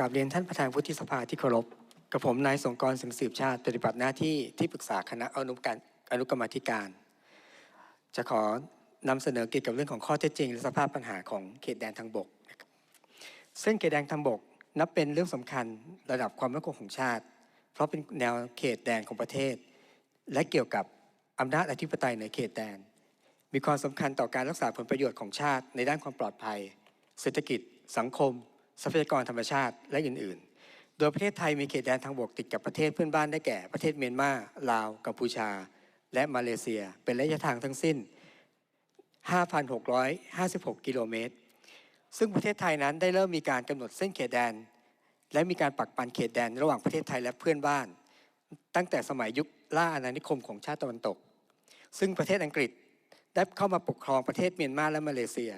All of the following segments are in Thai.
กราบเรียนท่านประธานวุฒิสภาที่เคารพกับผมนายสงกรสิงห์สืบชาติปฏิบัติหน้าที่ที่ปรึกษาคณะอนุกรรมอนุกรรมธิการ จะขอนำเสนอเกี่ยวกับเรื่องของข้อเท็จจริง และสภาพปัญหาของเขตแดนทางบก ซึ่งเขตแดนทางบกนับเป็นเรื่องสำคัญระดับความมั่นคงของชาติ เพราะเป็นแนวเขตแดนของประเทศ และเกี่ยวกับอำนาจอธิปไตยในเขตแดน มีความสำคัญต่อการรักษาผลประโยชน์ของชาติ ในด้านความปลอดภัย เศรษฐกิจ สังคม ทรัพยากรธรรมชาติและอื่น ๆ โดยประเทศไทยมีเขตแดนทางบกติดกับประเทศเพื่อนบ้านได้แก่ประเทศเมียนมาลาว กัมพูชา และมาเลเซีย เป็นระยะทางทั้งสิ้น 5,656 กิโลเมตร ซึ่งประเทศไทยนั้นได้เริ่มมีการกำหนดเส้นเขตแดน และมีการปักปันเขตแดนระหว่างประเทศไทยและเพื่อนบ้าน ตั้งแต่สมัยยุคล่าอาณานิคมของชาติตะวันตก ซึ่งประเทศอังกฤษได้เข้ามาปกครองประเทศเมียนมาและมาเลเซีย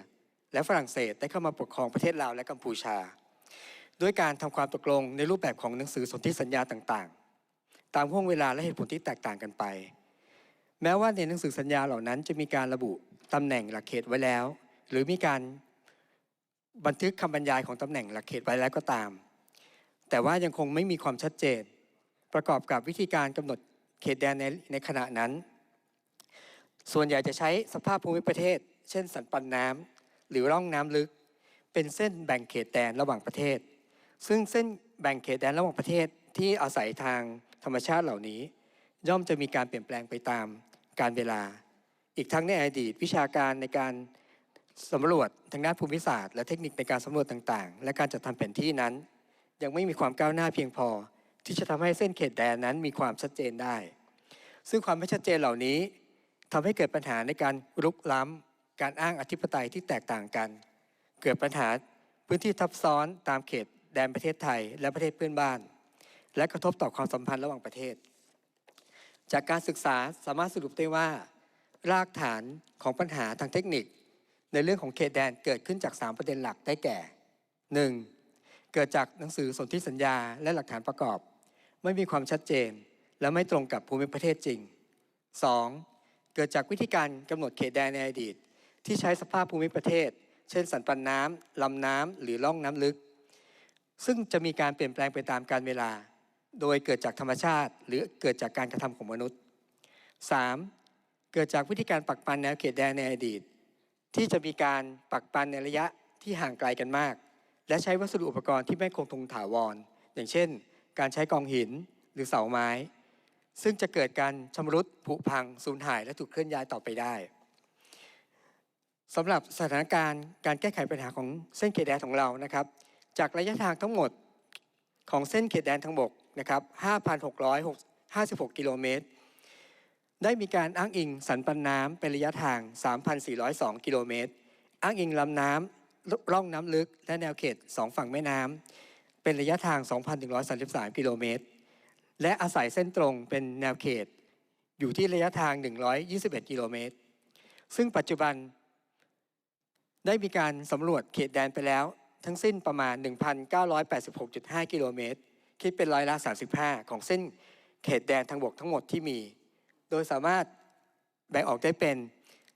และฝรั่งเศสได้เข้ามาปกครองประเทศลาวและกัมพูชา ด้วยการทำความตกลงในรูปแบบของหนังสือสนธิสัญญาต่างๆ ตามห่วงเวลาและเหตุผลที่แตกต่างกันไป แม้ว่าในหนังสือสัญญาเหล่านั้นจะมีการระบุตำแหน่งหลักเขตไว้แล้ว หรือมีการบันทึกคำบรรยายของตำแหน่งหลักเขตไว้แล้วก็ตาม แต่ว่ายังคงไม่มีความชัดเจน ประกอบกับวิธีการกำหนดเขตแดนในในขณะนั้น ส่วนใหญ่จะใช้สภาพภูมิประเทศ เช่นสันปันน้ำ หรือร่องน้ำลึก เป็นเส้นแบ่งเขตแดนระหว่างประเทศ ซึ่งเส้นแบ่งเขตแดนระหว่างประเทศที่อาศัยทางธรรมชาติเหล่านี้ ย่อมจะมีการเปลี่ยนแปลงไปตามการเวลา อีกทั้งในอดีตวิชาการในการสำรวจทางด้านภูมิศาสตร์และเทคนิคในการสำรวจต่างๆ และการจัดทำแผนที่นั้น ยังไม่มีความก้าวหน้าเพียงพอ ที่จะทำให้เส้นเขตแดนนั้นมีความชัดเจนได้ ซึ่งความไม่ชัดเจนเหล่านี้ทำให้เกิดปัญหาในการรุกล้ำ การอ้างอธิปไตยที่แตกต่างกัน เกิดปัญหาพื้นที่ทับซ้อนตามเขตแดนประเทศไทยและประเทศเพื่อนบ้าน และกระทบต่อความสัมพันธ์ระหว่างประเทศ จากการศึกษาสามารถสรุปได้ว่า รากฐานของปัญหาทางเทคนิค ในเรื่องของเขตแดนเกิดขึ้นจาก 3 ประเด็นหลักได้แก่ 1. เกิดจากหนังสือสนธิสัญญาและหลักฐานประกอบ ไม่มีความชัดเจน และไม่ตรงกับภูมิประเทศจริง 2. เกิดจากวิธีการกำหนดเขตแดนในอดีต ที่ใช้สภาพภูมิประเทศ เช่นสันปันน้ำลำน้ำหรือล่องน้ำลึก ซึ่งจะมีการเปลี่ยนแปลงไปตามกาลเวลา โดยเกิดจากธรรมชาติ หรือเกิดจากการกระทำของมนุษย์ 3. เกิดจากวิธีการปักปันแนวเขตแดนในอดีต ที่จะมีการปักปันในระยะที่ห่างไกลกันมาก และใช้วัสดุอุปกรณ์ที่ไม่คงทนถาวร อย่างเช่น การใช้กองหินหรือเสาไม้ ซึ่งจะเกิดการชำรุดผุพังสูญหายและถูกเคลื่อนย้ายต่อไปได้ สำหรับสถานการณ์การแก้ไขปัญหาของเส้นเขตแดนของเรานะครับ จากระยะทางทั้งหมดของเส้นเขตแดนทั้งบกนะครับ5,656 กิโลเมตร ได้มีการอ้างอิงสันปันน้ำเป็นระยะทาง 3,402 กิโลเมตร อ้างอิงลำน้ำร่องน้ำลึก และแนวเขต 2 ฝั่งแม่น้ำเป็นระยะทาง 2,133 กิโลเมตร และอาศัยเส้นตรงเป็นแนวเขต อยู่ที่ระยะทาง 121 กิโลเมตร ซึ่งปัจจุบัน ได้มีการสำรวจเขตแดนไปแล้ว ทั้งสิ้นประมาณ 1,986.5 กิโลเมตร คิดเป็นร้อยละ 35 ของเส้นเขตแดนทางบกทั้งหมดที่มี โดยสามารถแบ่งออกได้เป็น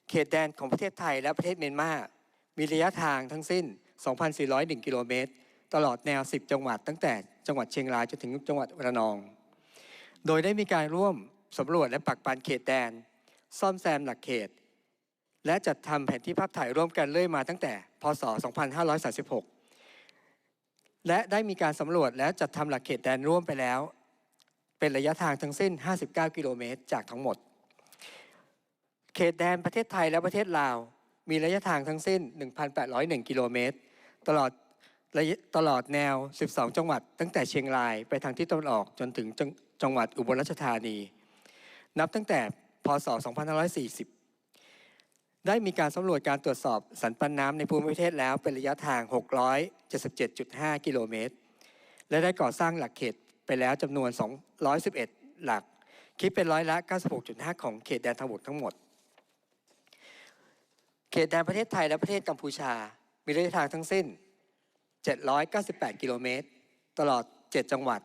เขตแดนของประเทศไทยและประเทศเมียนมา มีระยะทางทั้งสิ้น 2,401 กิโลเมตร ตลอดแนว 10 จังหวัด ตั้งแต่จังหวัดเชียงรายจนถึงจังหวัดระนอง โดยได้มีการร่วมสำรวจและปักปันเขตแดน ซ่อมแซมหลักเขต และจัดทำแผนที่ภาพถ่ายร่วมกันเรื่อยมาตั้งแต่ พศ 2536 และได้มีการสำรวจและจัดทำหลักเขตแดนร่วมไปแล้ว เป็นระยะทางทั้งสิ้น 59 กิโลเมตรจากทั้งหมด เขตแดนประเทศไทยและประเทศลาว มีระยะทางทั้งสิ้น 1,801 กิโลเมตร ตลอดตลอดแนว 12 จังหวัด ตั้งแต่เชียงรายไปทางทิศตะวันออกจนถึงจังจังหวัดอุบลราชธานี นับตั้งแต่ พศ 2540 ได้มีการสำรวจการตรวจสอบสันปันน้ำในภูมิประเทศแล้วเป็นระยะทาง 677.5 กิโลเมตร และได้ก่อสร้างหลักเขตไปแล้วจำนวน 211 หลัก คิดเป็นร้อยละ 96.5 ของเขตแดนทางบกทั้งหมด เขตแดนประเทศไทยและประเทศกัมพูชา มีระยะทางทั้งสิ้น 798 กิโลเมตร ตลอด 7 จังหวัด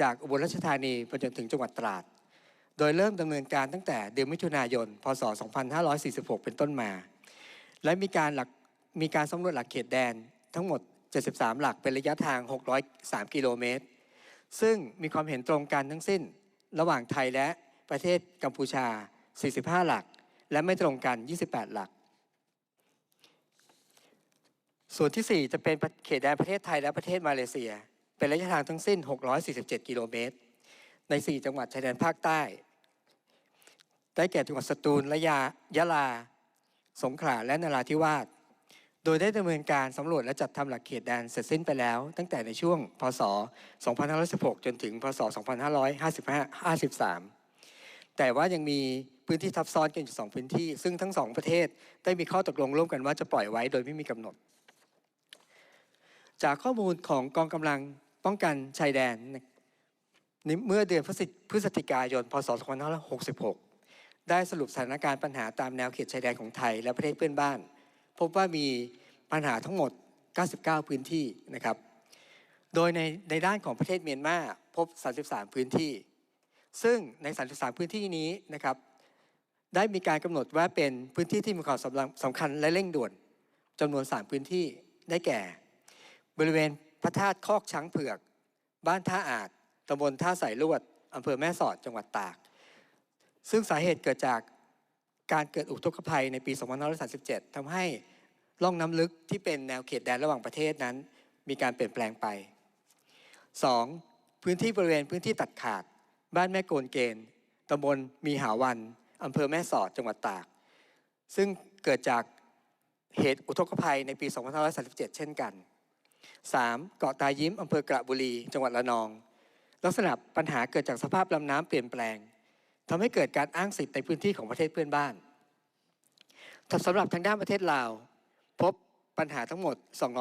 จากอุบลราชธานีไปจนถึงจังหวัดตราด โดยเริ่มดำเนินการตั้งแต่เดือนมิถุนายน พศ 2546 เป็นต้นมา และมีการหลักมีการสำรวจหลักเขตแดนทั้งหมด 73 หลักเป็นระยะทาง 603 กิโลเมตร ซึ่งมีความเห็นตรงกันทั้งสิ้น ระหว่างไทยและประเทศกัมพูชา 45 หลัก และไม่ตรงกัน 28 หลัก ส่วนที่ 4 จะเป็นเขตแดนประเทศไทยและประเทศมาเลเซีย เป็นระยะทางทั้งสิ้น 647 กิโลเมตร ใน 4 จังหวัดชายแดนภาคใต้ ได้แก่จังหวัดสตูลและยายะลา สงขลาและนราธิวาส โดยได้ดำเนินการสำรวจและจัดทำหลักเขตแดนเสร็จสิ้นไปแล้ว ตั้งแต่ในช่วง พศ 2516 จนถึง พศ 2553 แต่ว่ายังมีพื้นที่ทับซ้อนกันอยู่สองพื้นที่ ซึ่งทั้งสองประเทศได้มีข้อตกลงร่วมกันว่าจะปล่อยไว้โดยไม่มีกำหนด จากข้อมูลของกองกำลังป้องกันชายแดนในเมื่อเดือนพฤศจิกายน พศ 2566 ได้สรุปสถานการณ์ปัญหาตามแนวเขตชายแดนของไทยและประเทศเพื่อนบ้าน พบว่ามีปัญหาทั้งหมด 99 พื้นที่นะครับ โดยในในด้านของประเทศเมียนมาพบ 33 พื้นที่ ซึ่งใน 33 พื้นที่นี้นะครับ ได้มีการกำหนดว่าเป็นพื้นที่ที่มีความสำคัญและเร่งด่วนจำนวน 3 พื้นที่ได้แก่ บริเวณพระธาตุคอกช้างเผือก บ้านท่าอาจตำบลท่าสายลวดอำเภอแม่สอดจังหวัดตาก ซึ่งสาเหตุเกิดจากการเกิดอุทกภัยในปี 2537ทำให้ล่องน้ำลึกที่เป็นแนวเขตแดนระหว่างประเทศนั้น มีการเปลี่ยนแปลงไป 2. พื้นที่บริเวณพื้นที่ตัดขาด บ้านแม่โกนเกณฑ์ตำบลมีหาวันอำเภอแม่สอดจังหวัดตาก ซึ่งเกิดจากเหตุอุทกภัยในปี 2537 เช่นกัน 3. เกาะตายิ้มอำเภอกระบุรี จังหวัดระนอง ลักษณะปัญหาเกิดจากสภาพลำน้ำเปลี่ยนแปลง ทำให้เกิดการอ้างสิทธิ์ในพื้นที่ของประเทศเพื่อนบ้านสำหรับทางด้านประเทศลาว พบปัญหาทั้งหมด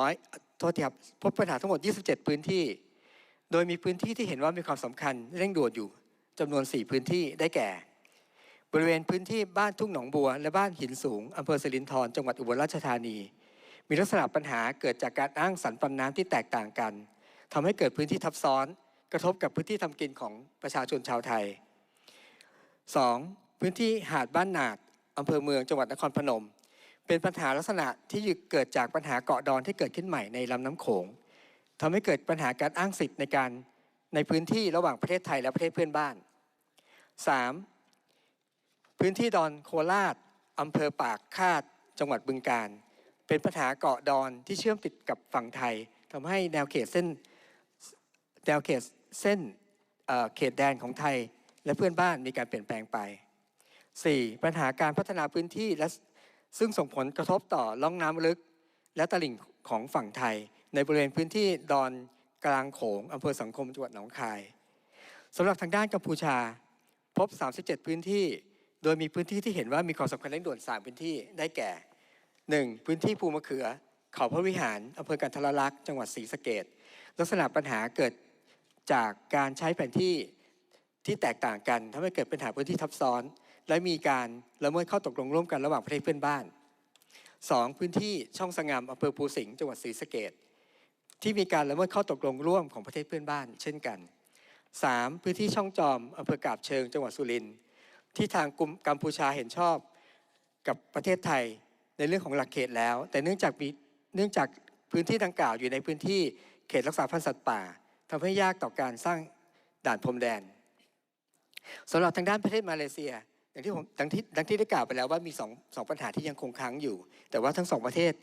200 โทษทีครับ พบปัญหาทั้งหมด 27 พื้นที่ โดยมีพื้นที่ที่เห็นว่ามีความสำคัญเร่งด่วนอยู่จำนวน 4 พื้นที่ได้แก่ บริเวณพื้นที่บ้านทุ่งหนองบัว และบ้านหินสูงอำเภอสิรินธรจังหวัดอุบลราชธานี มีลักษณะปัญหาเกิดจากการอ้างสรรปันน้ำที่แตกต่างกันทำให้เกิดพื้นที่ทับซ้อน กระทบกับพื้นที่ทำกินของประชาชนชาวไทย 2. พื้นที่หาดบ้านนาดอำเภอเมืองจังหวัดนครพนม เป็นปัญหาลักษณะที่เกิดจากปัญหาเกาะดอนที่เกิดขึ้นใหม่ในลำน้ำโขงทำให้เกิดปัญหาการอ้างสิทธิ์ในการในพื้นที่ระหว่างประเทศไทยและประเทศเพื่อนบ้าน 3. พื้นที่ดอนโคราชอำเภอปากคาด จังหวัดบึงกาฬเป็นปัญหาเกาะดอนที่เชื่อมติดกับฝั่งไทยทำให้แนวเขตเส้นแนวเขตเส้นเขตแดนของไทย และเพื่อนบ้านมีการเปลี่ยนแปลงไป 4. ปัญหาการพัฒนาพื้นที่และซึ่งส่งผลกระทบต่อล่องน้ำลึก และตลิ่งของฝั่งไทย ในบริเวณพื้นที่ดอนกลางโขงอำเภอสังคมจังหวัดหนองคายสำหรับทางด้านกัมพูชา พบ 37 พื้นที่ โดยมีพื้นที่ที่เห็นว่ามีความสำคัญเร่งด่วน 3 พื้นที่ได้แก่ 1. พื้นที่ภูมะเขือ เขาพระวิหารอำเภอกันทรลักษณ์จังหวัดศรีสะเกดลักษณะปัญหาเกิดจากการใช้แผนที่ ที่แตกต่างกันทำให้เกิดปัญหาพื้นที่ทับซ้อน และมีการละเมิดข้อตกลงร่วมกันระหว่างประเทศเพื่อนบ้าน 2. พื้นที่ช่องสงามอำเภอภูสิงห์จังหวัดศรีสะเกดที่มีการละเมิดข้อตกลงร่วมของประเทศเพื่อนบ้าน เช่นกัน 3. พื้นที่ช่องจอมอำเภอกาบเชิงจังหวัดสุรินทร์ที่ทางกุมกัมพูชาเห็นชอบกับประเทศไทยในเรื่องของหลักเขตแล้ว แต่เนื่องจากมีเนื่องจากพื้นที่ดังกล่าวอยู่ในพื้นที่เขตรักษาพันธุ์สัตว์ป่าทำให้ยากต่อการสร้างด่านพรมแดน สำหรับทางด้านประเทศมาเลเซีย อย่างที่ผมดังที่ดังที่ได้กล่าวไปแล้วว่ามีสองสองปัญหาที่ยังคงค้างอยู่ แต่ว่าทั้งสองประเทศ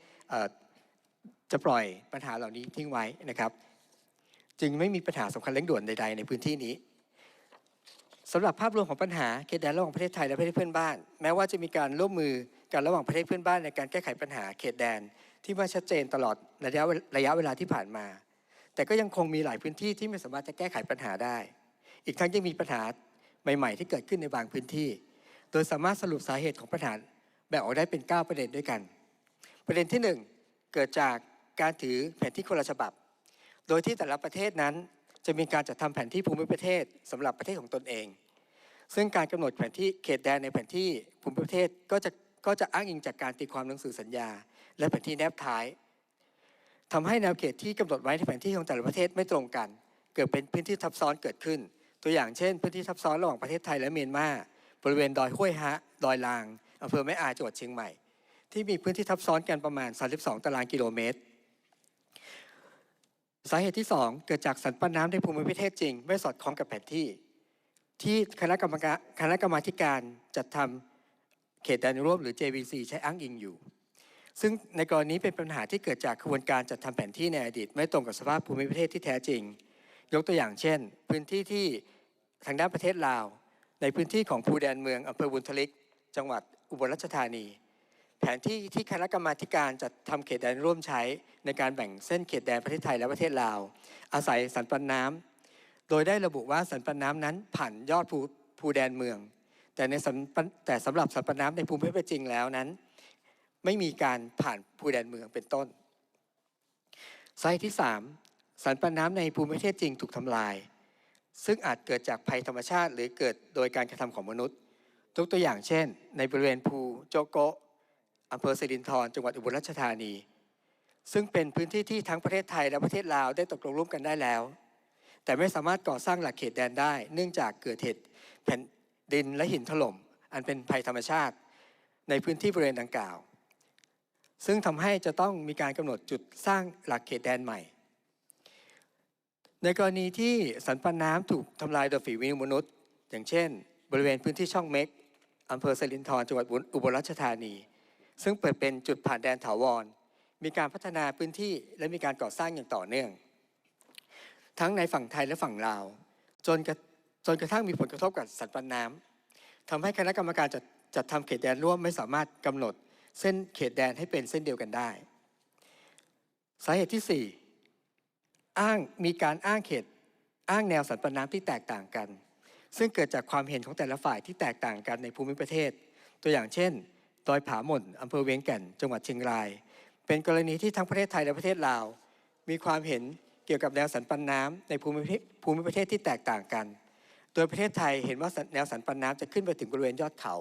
จะปล่อยปัญหาเหล่านี้ทิ้งไว้นะครับ จึงไม่มีปัญหาสำคัญเร่งด่วนใดๆในพื้นที่นี้สำหรับภาพรวมของปัญหาเขตแดนระหว่างประเทศไทยและประเทศเพื่อนบ้าน แม้ว่าจะมีการร่วมมือกันระหว่างประเทศเพื่อนบ้านในการแก้ไขปัญหาเขตแดนที่ไม่ชัดเจนตลอดระยะระยะเวลาที่ผ่านมา แต่ก็ยังคงมีหลายพื้นที่ที่ไม่สามารถจะแก้ไขปัญหาได้ อีกทั้งยังมีปัญหา ใหม่ ๆ ที่เกิดขึ้นในบางพื้นที่ โดยสามารถสรุปสาเหตุของปัญหาแบ่งออกได้เป็น 9 ประเด็นด้วยกัน ประเด็นที่ 1 เกิดจากการถือแผนที่คนละฉบับ โดยที่แต่ละประเทศนั้นจะมีการจัดทำแผนที่ภูมิประเทศสำหรับประเทศของตนเอง ซึ่งการกำหนดแผนที่เขตแดนในแผนที่ภูมิประเทศก็จะก็จะอ้างอิงจากการตีความหนังสือสัญญา และแผนที่แนบท้ายทำให้แนวเขตที่กำหนดไว้ในแผนที่ของแต่ละประเทศไม่ตรงกัน เกิดเป็นพื้นที่ทับซ้อนเกิดขึ้น ตัวอย่างเช่น พื้นที่ทับซ้อนระหว่างประเทศไทยและเมียนมาบริเวณดอยห้วยฮะดอยลางอำเภอแม่อาจังหวัดเชียงใหม่ ที่มีพื้นที่ทับซ้อนกันประมาณ 32 ตารางกิโลเมตร สาเหตุที่ 2 เกิดจากสันปันน้ำในภูมิประเทศจริง ไม่สอดคล้องกับแผนที่ ที่คณะกรรมการคณะกรรมาการจัดทำเขตแดนร่วมหรือ JVC ใช้อ้างอิงอยู่ ซึ่งในกรณีเป็นปัญหาที่เกิดจากกระบวนการจัดทำแผนที่ในอดีต ไม่ตรงกับสภาพภูมิประเทศที่แท้จริง ยกตัวอย่างเช่น พื้นที่ที่ ทางด้านประเทศลาว ในพื้นที่ของภูแดนเมืองอำเภอบุญทลิก จังหวัดอุบลราชธานี แผนที่ที่คณะกรรมาการจัดทำเขตแดนร่วมใช้ในการแบ่งเส้นเขตแดนประเทศไทยและประเทศลาว อาศัยสันปันน้ำโดยได้ระบุว่าสันปันน้ำนั้นผ่านยอดภูภูแดนเมือง แต่ในสันปันแต่สำหรับสันปันน้ำในภูมิประเทศจริงแล้วนั้น ไม่มีการผ่านภูแดนเมืองเป็นต้นสาเหตุที่ 3 สันปันน้ำในภูมิประเทศจริงถูกทำลาย ซึ่งอาจเกิดจากภัยธรรมชาติ หรือเกิดโดยการกระทำของมนุษย์ยกตัวอย่างเช่น ในบริเวณภูโจโกะอำเภอสิรินธรจังหวัดอุบลราชธานี ซึ่งเป็นพื้นที่ที่ทั้งประเทศไทยและประเทศลาวได้ตกลงร่วมกันได้แล้ว แต่ไม่สามารถก่อสร้างหลักเขตแดนได้ เนื่องจากเกิดเหตุแผ่นดินและหินถล่ม อันเป็นภัยธรรมชาติ ในพื้นที่บริเวณดังกล่าว ซึ่งทำให้จะต้องมีการกำหนดจุดสร้างหลักเขตแดนใหม่ ในกรณีที่สันปันน้ำถูกทำลายโดยฝีมือมนุษย์ อย่างเช่น บริเวณพื้นที่ช่องเม็กอำเภอสิรินธรจังหวัดอุบลราชธานี ซึ่งเปิดเป็นจุดผ่านแดนถาวร มีการพัฒนาพื้นที่และมีการก่อสร้างอย่างต่อเนื่อง ทั้งในฝั่งไทยและฝั่งลาว จนกระจนกระทั่งมีผลกระทบกับสันปันน้ำทำให้คณะกรรมการจัดจัดทำเขตแดนร่วมไม่สามารถกำหนด เส้นเขตแดนให้เป็นเส้นเดียวกันได้ สาเหตุที่ 4 อ้างมีการอ้างเขตอ้างแนวสันปันน้ำที่แตกต่างกัน ซึ่งเกิดจากความเห็นของแต่ละฝ่ายที่แตกต่างกันในภูมิประเทศ ตัวอย่างเช่นดอยผาหม่นอำเภอเวียงแก่น จังหวัดเชียงราย เป็นกรณีที่ทั้งประเทศไทยและประเทศลาว มีความเห็นเกี่ยวกับแนวสันปันน้ำในภูมิประเทศภูมิประเทศที่แตกต่างกัน โดยประเทศไทยเห็นว่าแนวสันปันน้ำจะขึ้นไปถึงบริเวณยอดเขา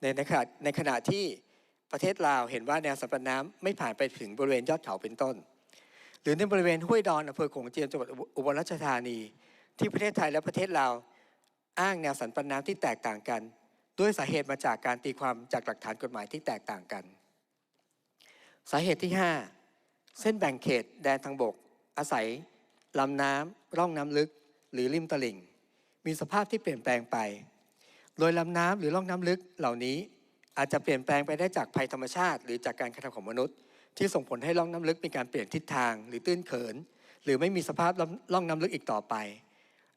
ในในขณะในขณะที่ประเทศลาวเห็นว่าแนวสันปันน้ำไม่ผ่านไปถึงบริเวณยอดเขาเป็นต้น หรือในบริเวณห้วยดอนอำเภอโขงเจียมจังหวัดอุบลราชธานี ที่ประเทศไทยและประเทศลาวอ้างแนวสันปันน้ำที่แตกต่างกัน ด้วยสาเหตุมาจากการตีความจากหลักฐานกฎหมายที่แตกต่างกัน สาเหตุที่ 5 เส้นแบ่งเขตแดนทางบก อาศัยลำน้ำร่องน้ำลึก หรือริมตลิ่ง มีสภาพที่เปลี่ยนแปลงไป โดยลำน้ำหรือร่องน้ำลึกเหล่านี้ อาจจะเปลี่ยนแปลงไปได้จากภัยธรรมชาติ หรือจากการกระทำของมนุษย์ ที่ส่งผลให้ร่องน้ำลึกมีการเปลี่ยนทิศทาง หรือตื้นเขิน หรือไม่มีสภาพร่องน้ำลึกอีกต่อไป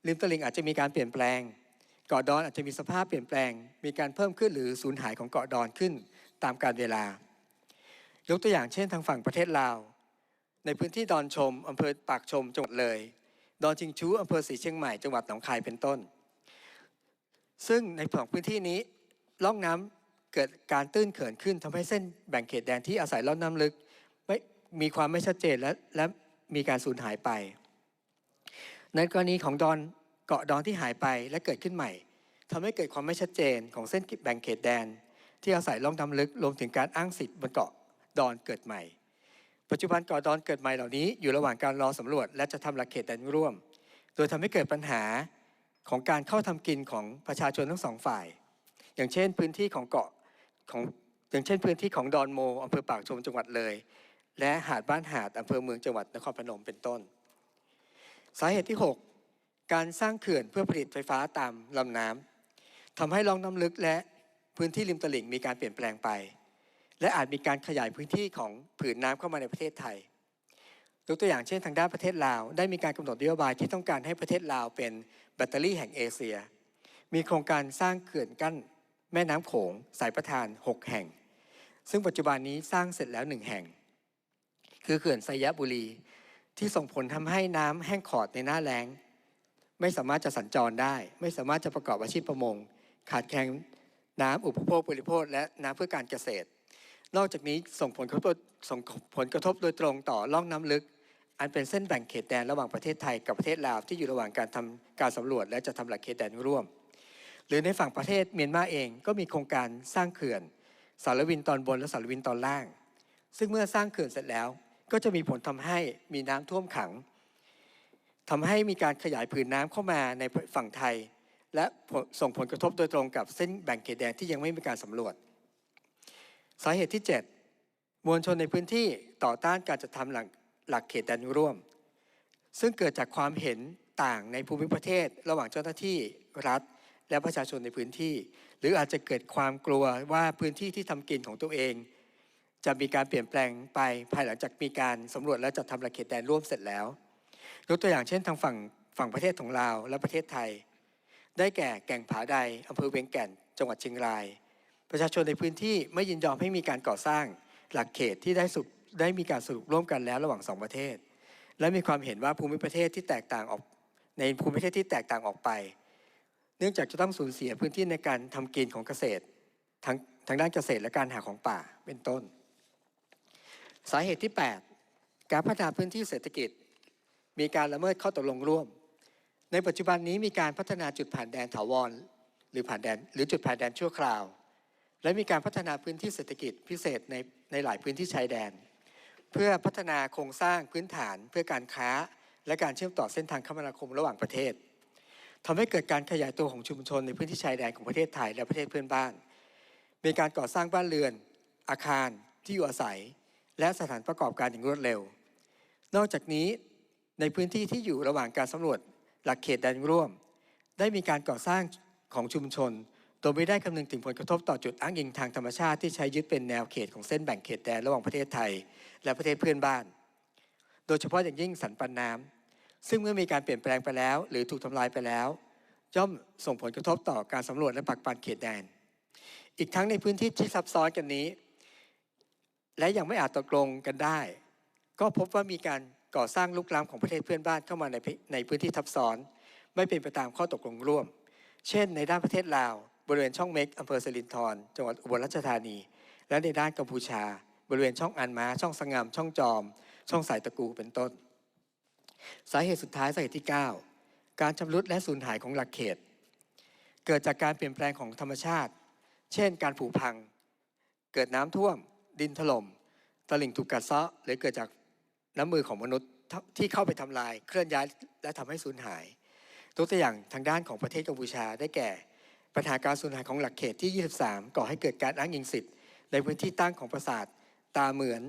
ริมตลิ่งอาจจะมีการเปลี่ยนแปลงเกาะดอนอาจจะมีสภาพเปลี่ยนแปลง มีการเพิ่มขึ้นหรือสูญหายของเกาะดอนขึ้นตามกาลเวลา ยกตัวอย่างเช่นทางฝั่งประเทศลาว ในพื้นที่ดอนชมอำเภอปากชมจังหวัดเลย ดอนจิงชูอำเภอศรีเชียงใหม่จังหวัดหนองคายเป็นต้น ซึ่งในสองพื้นที่นี้ร่องน้ำ เกิดการตื้นเขินขึ้นทำให้เส้นแบ่งเขตแดนที่อาศัยร่องน้ำลึกไม่มีความไม่ชัดเจนและและมีการสูญหายไป ในกรณีของดอนเกาะดอนที่หายไปและเกิดขึ้นใหม่ทำให้เกิดความไม่ชัดเจนของเส้นแบ่งเขตแดน ที่อาศัยร่องน้ำลึกรวมถึงการอ้างสิทธิ์บนเกาะดอนเกิดใหม่ ปัจจุบันเกาะดอนเกิดใหม่เหล่านี้อยู่ระหว่างการรอสำรวจ และจะทำหลักเขตแดนร่วม โดยทำให้เกิดปัญหาของการเข้าทำกินของประชาชนทั้งสองฝ่าย อย่างเช่น พื้นที่ของเกาะ ของอย่างเช่นพื้นที่ของดอนโมอำเภอปากชมจังหวัดเลย และหาดบ้านหาดอำเภอเมืองจังหวัดนครพนมเป็นต้น สาเหตุที่ 6 การสร้างเขื่อนเพื่อผลิตไฟฟ้าตามลำน้ำทำให้ร่องน้ำลึกและพื้นที่ริมตลิ่งมีการเปลี่ยนแปลงไป และอาจมีการขยายพื้นที่ของผืนน้ำเข้ามาในประเทศไทยยกตัวอย่างเช่นทางด้านประเทศลาว ได้มีการกำหนดนโยบายที่ต้องการให้ประเทศลาวเป็นแบตเตอรี่แห่งเอเชีย มีโครงการสร้างเขื่อนกั้น แม่น้ำโขงสายประทาน 6 แห่ง ซึ่งปัจจุบันนี้สร้างเสร็จแล้วหนึ่งแห่ง คือเขื่อนไซยบุรี ที่ส่งผลทำให้น้ำแห้งขอดในหน้าแล้ง ไม่สามารถจะสัญจรได้ ไม่สามารถจะประกอบอาชีพประมง ขาดแคลนน้ำอุปโภคบริโภค และน้ำเพื่อการเกษตร นอกจากนี้ส่งผลกระทบส่งผลกระทบโดยตรงต่อล่องน้ำลึก อันเป็นเส้นแบ่งเขตแดนระหว่างประเทศไทยกับประเทศลาวที่อยู่ระหว่างการทำการสำรวจ และจะทำหลักเขตแดนร่วม หรือในฝั่งประเทศเมียนมาเองก็มีโครงการสร้างเขื่อนสารวินตอนบนและสารวินตอนล่าง ซึ่งเมื่อสร้างเขื่อนเสร็จแล้ว ก็จะมีผลทำให้มีน้ำท่วมขังทำให้มีการขยายผืนน้ำเข้ามาในฝั่งไทย และส่งผลกระทบโดยตรงกับเส้นแบ่งเขตแดนที่ยังไม่มีการสำรวจ สาเหตุที่ 7 มวลชนในพื้นที่ต่อต้านการจัดทำหลักหลักเขตแดนร่วม ซึ่งเกิดจากความเห็นต่างในภูมิประเทศ ระหว่างเจ้าหน้าที่รัฐ และประชาชนในพื้นที่ หรืออาจจะเกิดความกลัวว่าพื้นที่ที่ทำกินของตัวเอง จะมีการเปลี่ยนแปลงไปภายหลังจากมีการสำรวจและจัดทำระเขตแดนร่วมเสร็จแล้วยกตัวอย่างเช่นทางฝั่งฝั่งประเทศของลาวและประเทศไทย ได้แก่แก่งผาใดอำเภอเวียงแก่นจังหวัดเชียงราย ประชาชนในพื้นที่ไม่ยินยอมให้มีการก่อสร้างหลักเขตที่ได้สุดได้มีการสรุปร่วมกันแล้วระหว่างสองประเทศ และมีความเห็นว่าภูมิประเทศที่แตกต่างออกในภูมิประเทศที่แตกต่างออกไป เนื่องจากจะต้องสูญเสียพื้นที่ในการทำกินของเกษตรทั้งทางด้านเกษตรและการหาของป่าเป็นต้น สาเหตุที่ 8 การพัฒนาพื้นที่เศรษฐกิจ มีการละเมิดข้อตกลงร่วม ในปัจจุบันนี้มีการพัฒนาจุดผ่านแดนถาวร หรือผ่านแดนหรือจุดผ่านแดนชั่วคราว และมีการพัฒนาพื้นที่เศรษฐกิจพิเศษในในหลายพื้นที่ชายแดน เพื่อพัฒนาโครงสร้างพื้นฐานเพื่อการค้า และการเชื่อมต่อเส้นทางคมนาคมระหว่างประเทศ ทำให้เกิดการขยายตัวของชุมชนในพื้นที่ชายแดนของประเทศไทยและประเทศเพื่อนบ้าน มีการก่อสร้างบ้านเรือน อาคารที่อยู่อาศัย และสถานประกอบการอย่างรวดเร็ว นอกจากนี้ในพื้นที่ที่อยู่ระหว่างการสำรวจหลักเขตแดนร่วม ได้มีการก่อสร้างของชุมชน โดยไม่ได้คำนึงถึงผลกระทบต่อจุดอ้างอิงทางธรรมชาติที่ใช้ยึดเป็นแนวเขตของเส้นแบ่งเขตแดนระหว่างประเทศไทย และประเทศเพื่อนบ้าน โดยเฉพาะอย่างยิ่งสันปันน้ำ ซึ่งเมื่อมีการเปลี่ยนแปลงไปแล้ว หรือถูกทำลายไปแล้ว ย่อมส่งผลกระทบต่อการสำรวจและปักปันเขตแดน อีกทั้งในพื้นที่ที่ซับซ้อนกันนี้ และยังไม่อาจตกลงกันได้ ก็พบว่ามีการก่อสร้างลุกล้ำของประเทศเพื่อนบ้านเข้ามาในในพื้นที่ทับซ้อน ไม่เป็นไปตามข้อตกลงร่วม เช่น ในด้านประเทศลาว บริเวณช่องเม็กอำเภอสลินทรจังหวัดอุบลราชธานี และในด้านกัมพูชา บริเวณช่องอันมาช่องสงามช่องจอม ช่องสายตะกูเป็นต้น สาเหตุสุดท้ายสาเหตุที่ 9 การชำรุดและสูญหายของหลักเขต เกิดจากการเปลี่ยนแปลงของธรรมชาติ เช่น การผุพัง เกิดน้ำท่วม ดินถล่มตลิ่งถูกกัดเซาะหรือเกิดจากน้ำมือของมนุษย์ที่เข้าไปทำลาย เคลื่อนย้ายและทำให้สูญหายตัวอย่างทางด้านของประเทศกัมพูชาได้แก่ ปัญหาการสูญหายของหลักเขตที่ 23 ก่อให้เกิดการอ้างอิงสิทธิ์ ในพื้นที่ตั้งของปราสาท ตาเหมือน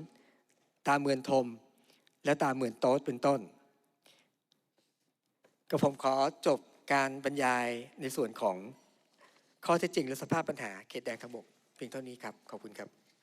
ตาเหมือนทม และตาเหมือนโต๊ดเป็นต้น ก็ผมขอจบการบรรยายในส่วนของข้อเท็จจริงและสภาพปัญหาเขตแดงทั้งหมดเพียงเท่านี้ครับ ขอบคุณครับ